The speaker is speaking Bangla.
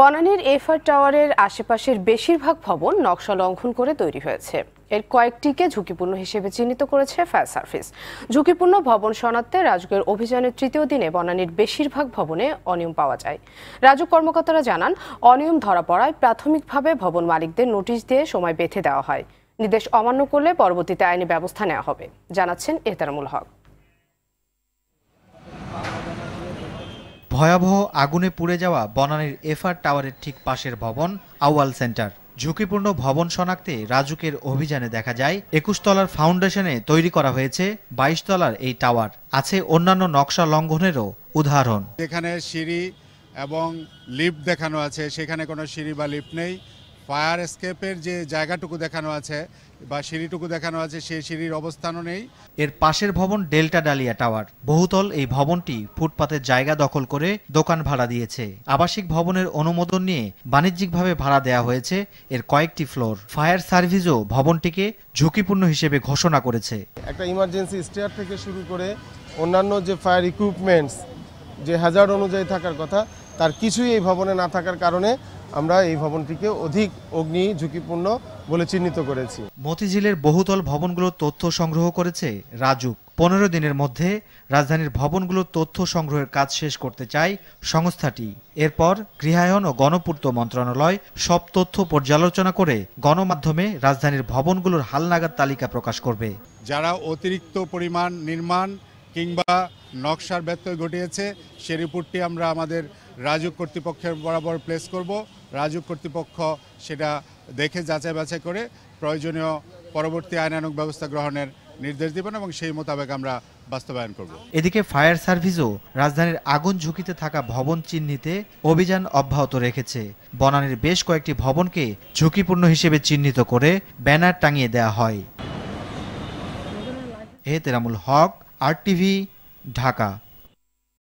বনানীর এফআর টাওয়ারের আশেপাশের বেশিরভাগ ভবন নকশা লঙ্ঘন করে তৈরি হয়েছে। এর কয়েকটিকে ঝুঁকিপূর্ণ হিসেবে চিহ্নিত করেছে ফায়ার সার্ভিস। ঝুঁকিপূর্ণ ভবন শনাক্তে রাজুকের অভিযানের তৃতীয় দিনে বনানীর বেশিরভাগ ভবনে অনিয়ম পাওয়া যায়। রাজুক কর্মকর্তারা জানান, অনিয়ম ধরা পড়ায় প্রাথমিকভাবে ভবন মালিকদের নোটিশ দিয়ে সময় বেঁধে দেওয়া হয়। নির্দেশ অমান্য করলে পরবর্তীতে আইনি ব্যবস্থা নেওয়া হবে, জানাচ্ছেন এহতারামুল হক। ভয়াবহ আগুনে পুড়ে যাওয়া বনানীর এফআর টাওয়ারের ঠিক পাশের ভবন, আউয়াল সেন্টার। ঝুঁকিপূর্ণ ভবন শনাক্তে রাজুকের অভিযানে দেখা যায় একুশ তলার ফাউন্ডেশনে তৈরি করা হয়েছে বাইশ তলার এই টাওয়ার। আছে অন্যান্য নকশা লঙ্ঘনেরও উদাহরণ। এখানে সিঁড়ি এবং লিফট দেখানো আছে, সেখানে কোনো সিঁড়ি বা লিফট নেই। ফায়ার এসকেপের যে জায়গাটুকু দেখানো আছে বা সিঁড়িটুকু দেখানো আছে সেই সিঁড়ির অবস্থানও নেই। এর পাশের ভবন ডেল্টা ডালিয়া টাওয়ার। বহুতল এই ভবনটি ফুটপাতের জায়গা দখল করে দোকান ভাড়া দিয়েছে। আবাসিক ভবনের অনুমোদন নিয়ে বাণিজ্যিকভাবে ভাড়া দেওয়া হয়েছে এর কয়েকটি ফ্লোর। ফায়ার সার্ভিসও ভবনটিকে ঝুঁকিপূর্ণ হিসেবে ঘোষণা করেছে। একটা ইমার্জেন্সি স্টেয়ার থেকে শুরু করে অন্যান্য যে ফায়ার ইকুইপমেন্টস যে হাজার অনুযায়ী থাকার কথা তার কিছুই এই ভবনে না থাকার কারণে আমরা এই ভবনটিকে অধিক অগ্নি ঝুঁকিপূর্ণ বলে চিহ্নিত করেছি। মতিঝিলের বহুতল ভবনগুলোর তথ্য সংগ্রহ করেছে রাজুক। পনেরো দিনের মধ্যে রাজধানীর ভবনগুলোর তথ্য সংগ্রহের কাজ শেষ করতে চায় সংস্থাটি। এরপর গৃহায়ন ও গণপূর্ত মন্ত্রণালয় সব তথ্য পর্যালোচনা করে গণমাধ্যমে রাজধানীর ভবনগুলোর হালনাগাদ তালিকা প্রকাশ করবে। যারা অতিরিক্ত পরিমাণ নির্মাণ কিংবা নকশার ব্যত্যয় ঘটিয়েছে, সে রিপোর্টটি আমরা আমাদের রাজুক কর্তৃপক্ষের বরাবর প্লেস করব। রাজুক কর্তৃপক্ষ সেটা দেখে যাচাই বাছাই করে প্রয়োজনীয় পরবর্তী আইনানুগ ব্যবস্থা গ্রহণের নির্দেশ দেবেন এবং সেই মোতাবেক আমরা বাস্তবায়ন করব। এদিকে ফায়ার সার্ভিসও রাজধানীর আগুন ঝুঁকিতে থাকা ভবন চিহ্নিতে অভিযান অব্যাহত রেখেছে। বনানীর বেশ কয়েকটি ভবনকে ঝুঁকিপূর্ণ হিসেবে চিহ্নিত করে ব্যানার টাঙিয়ে দেওয়া হয়। এ তেরামুল হক আর টিভি ढाका।